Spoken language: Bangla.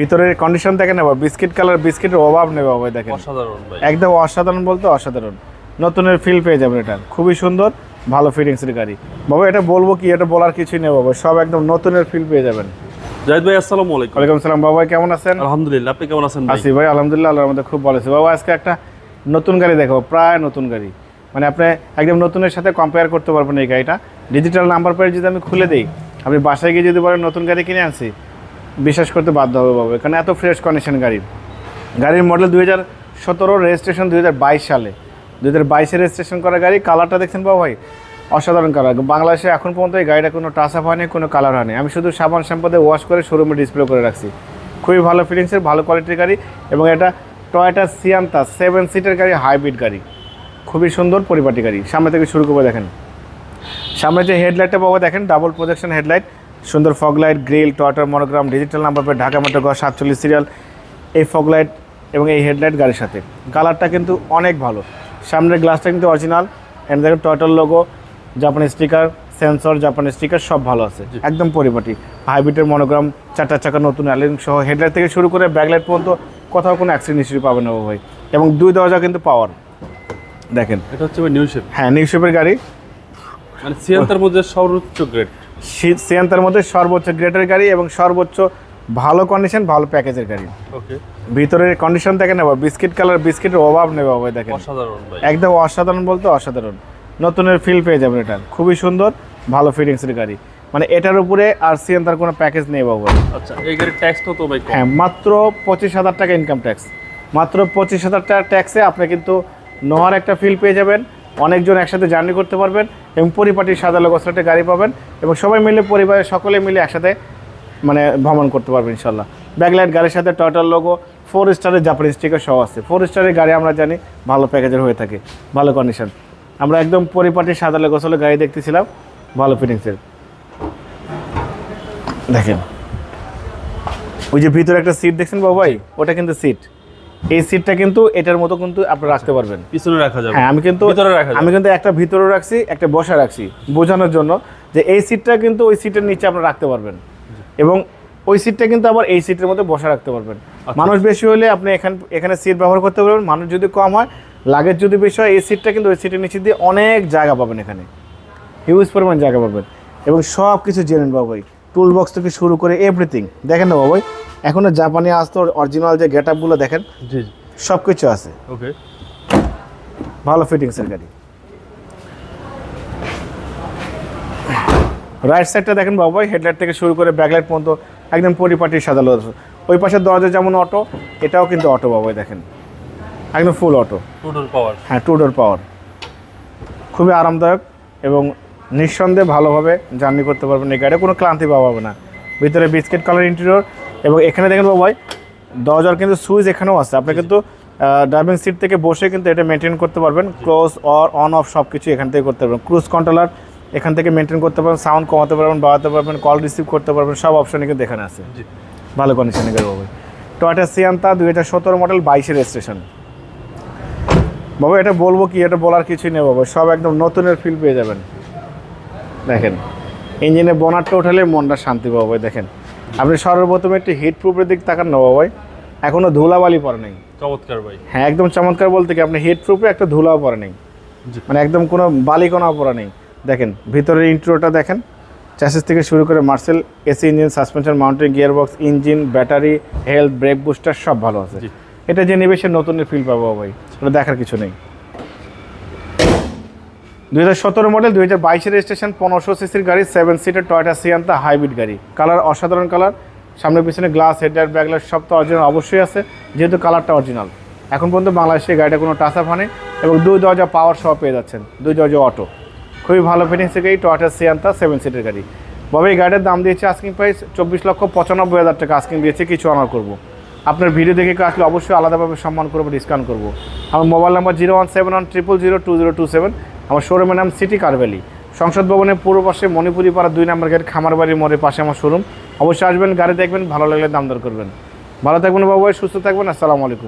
ভিতরের কন্ডিশন দেখেন বাবা বিস্কিট কালার বিস্কিটের অভাব নেই বাবা দেখেন। অসাধারণ একদম অসাধারণ বলতে অসাধারণ। নতুনের ফিল পেয়ে যাবেন এটা। খুবই সুন্দর ভালো ফিটিংসের গাড়ি। বাবা এটা বলব কি এটা বলার কিছুই নেই বাবা সব একদম নতুনের ফিল পেয়ে যাবেন। জাহিদ ভাই আসসালামু আলাইকুম। ওয়ালাইকুম সালাম। বাবা কেমন আছেন? আলহামদুলিল্লাহ আপনি কেমন আছেন আসি ভাই আলহামদুলিল্লাহ আল্লাহর মধ্যে খুব ভালো আছে। বাবা আজকে একটা নতুন গাড়ি দেখাবো প্রায় নতুন গাড়ি। মানে আপনি একদম নতুনের সাথে কম্পেয়ার করতে পারবেন এই গাড়িটা। ডিজিটাল নাম্বার প্লেট যদি আমি খুলে দিই আপনি বাসায় গিয়ে যদি বলেন নতুন গাড়ি কিনে আনছি। বিশ্বাস করতে বাধ্য হবে বাবা। কারণ এত ফ্রেশ কন্ডিশন গাড়ি। গাড়ির মডেল দুই হাজার সতেরো রেজিস্ট্রেশন দুই হাজার বাইশ সালে। দুই হাজার বাইশে রেজিস্ট্রেশন করা গাড়ি কালারটা দেখছেন বাবা ভাই? অসাধারণ কালার বাংলাদেশে এখন পর্যন্ত এই গাড়িটা কোনো টাচ আপ হয়নি, কোনো কালার হয়নি। আমি শুধু সাবান শ্যাম্পুতে ওয়াশ করে শোরুমে ডিসপ্লে করে রাখছি। খুবই ভালো ফিটিংসের ভালো কোয়ালিটির গাড়ি এবং এটা টয়টা সিয়ান্তা সেভেন সিটের গাড়ি হাইব্রিড গাড়ি। খুবই সুন্দর পরিপাটি গাড়ি। সামনে থেকে শুরু করে দেখেন। সামনে যে হেডলাইটটা পাবো দেখেন ডাবল প্রজেকশন হেডলাইট সুন্দর fog light grill টয়টার monogram digital number plate Dhaka metro ঘর সাতচল্লিশ সিরিয়াল এই ফগলাইট এবং এই হেডলাইট গাড়ির সাথে। কালারটা কিন্তু অনেক ভালো। সামনের গ্লাসটা কিন্তু অরিজিনাল। এন্ড দেখেন টয়টার লোগো জাপানি স্টিকার সেন্সর জাপানি স্টিকার সব ভালো আছে। একদম পরিপাটি। হাইব্রিডের মনোগ্রাম চারটা চাকা নতুন অ্যালিং সহ হেডলাইট থেকে শুরু করে ব্যাকলাইট পর্যন্ত কোথাও কোনো অ্যাক্সিডেন্ট হিস্ট্রি পাবেন না ভাই। এবং দুই দরজা কিন্তু পাওয়ার। দেখেন। এটা হচ্ছে নিউ শেপ হ্যাঁ নিউ শেপের গাড়ি। মানে সিয়ান্তার মধ্যে সর্বোচ্চ গ্রেড সিয়ান্তার মধ্যে সর্বোচ্চ গ্রেটের গাড়ি এবং সর্বোচ্চ ভালো কন্ডিশন ভালো প্যাকেজের গাড়ি। ওকে। ভিতরের কন্ডিশন দেখেন বাবা বিস্কিট কালার বিস্কিটের অভাব নেই বাবা দেখেন। অসাধারণ একদম অসাধারণ বলতে অসাধারণ। নতুনের ফিল পেয়ে যাবেন এটা। খুবই সুন্দর ভালো ফিটিংসের গাড়ি। মানে এটার উপরে আর সিএন সিয়ান্তার কোনো প্যাকেজ নেই বাবা আচ্ছা এই গাড়ির ট্যাক্সটা তো ভাই হ্যাঁ মাত্র পঁচিশ হাজার টাকা ইনকাম ট্যাক্স মাত্র পঁচিশ হাজার টাকা ট্যাক্সে আপনি কিন্তু নোয়ার একটা ফিল পেয়ে যাবেন। অনেকজন একসাথে জার্নি করতে পারবেন এবং পরিপাটির সাজালো গোছলাটে গাড়ি পাবেন এবং সবাই মিলে পরিবারের সকলে মিলে একসাথে মানে ভ্রমণ করতে পারবেন ইনশাল্লাহ ব্যাকলাইট গাড়ির সাথে টয়টার লোগো ফোর স্টারের জাপানি স্টিকার সহ আছে। ফোর স্টারের গাড়ি আমরা জানি ভালো প্যাকেজের হয়ে থাকে, ভালো কন্ডিশন আমরা একদম পরিপাটির সাজালো গোছলে গাড়ি দেখতেছিলাম, ভালো ফিটিংসের দেখেন। ওই যে ভিতরে একটা সিট দেখছেন বাবাই ওটা কিন্তু সিট এই সিটটা কিন্তু এটার মতো কিন্তু আপনি রাখতে পারবেন। পিছনে রাখা যাবে। হ্যাঁ আমি কিন্তু ভিতরে রাখা আমি কিন্তু একটা ভিতরে রাখছি একটা বসা রাখছি বোঝানোর জন্য যে এই সিটটা কিন্তু ওই সিটের নিচে আপনি রাখতে পারবেন। এবং ওই সিটটা কিন্তু আবার এই সিটের মধ্যে বসা রাখতে পারবেন। মানুষ বেশি হলে আপনি এখান এখানে সিট ব্যবহার করতে পারবেন মানুষ যদি কম হয় লাগেজ যদি বেশি হয় এই সিটটা কিন্তু ওই সিটের নিচে দিয়ে অনেক জায়গা পাবেন এখানে। হিউজ পরিমাণ জায়গা পাবেন। এবং সব কিছু জেনেন বাবাই টুল বক্স থেকে শুরু করে এভরিথিং দেখেন না বাবাই এখনও জাপানি আসতো অরিজিনাল যে গেট আপগুলো দেখেন জি সব কিছু আছে। ওকে ভালো ফিটিংসের গাড়ি। রাইট সাইডটা দেখেন বাবাই হেডলাইট থেকে শুরু করে ব্যাকলাইট পর্যন্ত একদম পরিপাটি সাজালো ওই পাশের দরজা যেমন অটো এটাও কিন্তু অটো বাবাই দেখেন। একদম full auto two door power হ্যাঁ টু ডোর পাওয়ার খুবই আরামদায়ক এবং নিঃসন্দেহে ভালোভাবে জার্নি করতে পারবেন এই গাড়িটা কোনো ক্লান্তি পাওয়া হবে না। ভিতরে বিস্কিট কালার ইন্টেরিয়র এবং এখানে দেখেন বাবাই দরজার কিন্তু সুইচ এখানেও আছে। আপনি কিন্তু ড্রাইভিং সিট থেকে বসে কিন্তু এটা মেনটেন করতে পারবেন। ক্লোজ অর অন অফ সব কিছু এখান থেকে করতে পারবেন। ক্রুজ কন্ট্রোলার এখান থেকে মেনটেন করতে পারবেন। সাউন্ড কমাতে পারবেন বাড়াতে পারবেন কল রিসিভ করতে পারবেন সব অপশনই কিন্তু এখানে আছে। ভালো কন্ডিশনে গাড়ি বাবু টয়টা সিয়ান্তা দুই হাজার সতেরো মডেল বাইশের রেজিস্ট্রেশন বাবা এটা বলব কি এটা বলার কিছুই নেই বাবা সব একদম নতুনের ফিল পেয়ে যাবেন। দেখেন ইঞ্জিনে বোনারটা উঠালে মনটা শান্তি পাবো ভাই দেখেন। আপনি সর্বপ্রথম একটি হিট প্রুফের দিক তাকান না বাবাই এখনও ধুলাবালি পরে নেই। চমৎকার ভাই। হ্যাঁ একদম চমৎকার বলতে কি আপনি হিট প্রুফে একটা ধুলাও পরে নেই। মানে একদম কোনো বালি কোনাও পরে নেই। দেখেন ভিতরের ইন্ট্রোটা দেখেন। চ্যাসিস থেকে শুরু করে Marcel AC engine suspension mounting gear box engine battery health brake booster সব ভালো আছে। এটা যে নেবে সে নতুনের ফিল পাবো ভাই ওটা দেখার কিছু নেই। দুই হাজার সতেরো মডেল দুই হাজার বাইশের রেজিস্ট্রেশন পনেরোশো সিসির গাড়ি সেভেন সিটের টয়টা সিয়ান্তা হাইব্রিড গাড়ি। কালার অসাধারণ কালার সামনে পিছনে গ্লাস হেডলাইট ব্যাকলাইট সব তো অরিজিনাল অবশ্যই আছে। যেহেতু কালারটা অরিজিনাল এখন পর্যন্ত বাংলাদেশে গাড়িটা কোনো টাচ আপ হয়নি এবং দুই দরজা পাওয়ার সহ পেয়ে যাচ্ছেন। দুই দরজা অটো খুবই ভালো ফিটিংসের গাড়ি টয়টা সিয়ান্তা সেভেন সিটের গাড়ি। বাবা, এই গাড়ির দাম দিয়েছে আস্কিং প্রাইস চব্বিশ লক্ষ পঁচানব্বই হাজার টাকা আস্কিং দিয়েছে, কিছু অনার করব। আপনার ভিডিও দেখে আসলে অবশ্যই আলাদাভাবে সম্মান করব ডিসকাউন্ট করব। আমার mobile number zero one seven one triple zero two zero two seven আমার শোরুমের নাম সিটি কারভ্যালি সংসদ ভবনের পূর্ব পাশে মণিপুরি পাড়া দুই নম্বর গেট খামারবাড়ির মোড়ের পাশে আমার শোরুম। অবশ্যই আসবেন, গাড়ি দেখবেন, ভালো লাগলে দাম দর করবেন। ভালো থাকবেন বাবু সুস্থ থাকবেন, আসসালামু আলাইকুম।